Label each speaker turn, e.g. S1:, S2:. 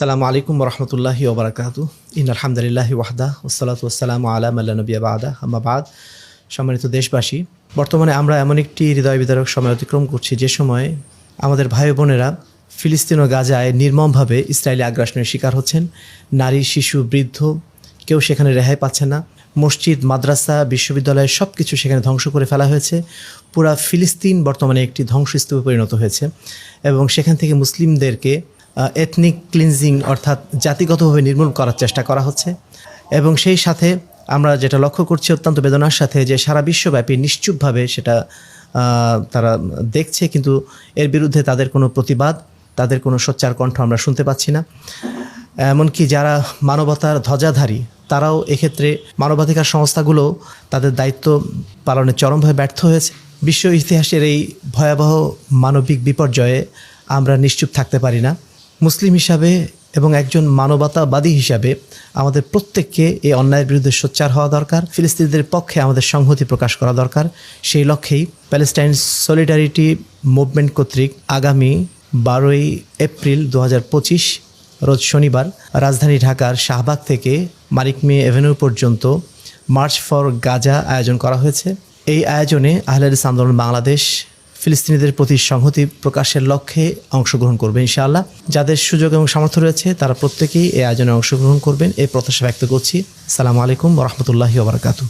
S1: সালামু আলাইকুম রহমতুল্লাহি ওবরাকাতু ইন আলহামদুলিল্লাহি ওয়াহদা ওসালাত ওসালাম আলাম আল্লাহ নবী আবাদা আম্মাবাদ সম্মানিত দেশবাসী, বর্তমানে আমরা এমন একটি হৃদয় বিদারক সময় অতিক্রম করছি যে সময় আমাদের ভাই বোনেরা ফিলিস্তিন ও গাজায় নির্মমভাবে ইসরায়েলি আগ্রাসনের শিকার হচ্ছেন। নারী, শিশু, বৃদ্ধ কেউ সেখানে রেহাই পাচ্ছে না। মসজিদ, মাদ্রাসা, বিশ্ববিদ্যালয় সব কিছু সেখানে ধ্বংস করে ফেলা হয়েছে। পুরা ফিলিস্তিন বর্তমানে একটি ধ্বংসস্তূপে পরিণত হয়েছে এবং সেখান থেকে মুসলিমদেরকে এথনিক ক্লিনজিং অর্থাৎ জাতিগতভাবে নির্মূল করার চেষ্টা করা হচ্ছে। এবং সেই সাথে আমরা যেটা লক্ষ্য করছি অত্যন্ত বেদনার সাথে যে সারা বিশ্বব্যাপী নিশ্চুপভাবে সেটা তারা দেখছে, কিন্তু এর বিরুদ্ধে তাদের কোনো প্রতিবাদ, তাদের কোনো সোচ্চার কণ্ঠ আমরা শুনতে পাচ্ছি না। এমনকি যারা মানবতার ধ্বজাধারী, তারাও এক্ষেত্রে মানবাধিকার সংস্থাগুলো তাদের দায়িত্ব পালনে চরমভাবে ব্যর্থ হয়েছে। বিশ্ব ইতিহাসের এই ভয়াবহ মানবিক বিপর্যয়ে আমরা নিশ্চুপ থাকতে পারি না। মুসলিম হিসাবে এবং একজন মানবতাবাদী হিসাবে আমাদের প্রত্যেককে এই অন্যায়ের বিরুদ্ধে সোচ্চার হওয়া দরকার, ফিলিস্তিনিদের পক্ষে আমাদের সংহতি প্রকাশ করা দরকার। সেই লক্ষ্যেই প্যালেস্টাইন সলিডারিটি মুভমেন্ট কর্তৃক আগামী বারোই এপ্রিল দু পঁচিশ, রোজ শনিবার, রাজধানী ঢাকার শাহবাগ থেকে মানিক মে এভিনিউ পর্যন্ত মার্চ ফর গাজা আয়োজন করা হয়েছে। এই আয়োজনে আহলেদিস আন্দোলন বাংলাদেশ ফিলিস্তিনিদের প্রতি সংহতি প্রকাশের লক্ষ্যে অংশগ্রহণ করবেন ইনশাআল্লাহ। যাদের সুযোগ এবং সামর্থ্য রয়েছে, তারা প্রত্যেকেই এই আয়োজনে অংশগ্রহণ করবেন। এই প্রত্যাশা ব্যক্ত করছি। সালামু আলাইকুম রহমতুল্লাহি ওবরাকাতু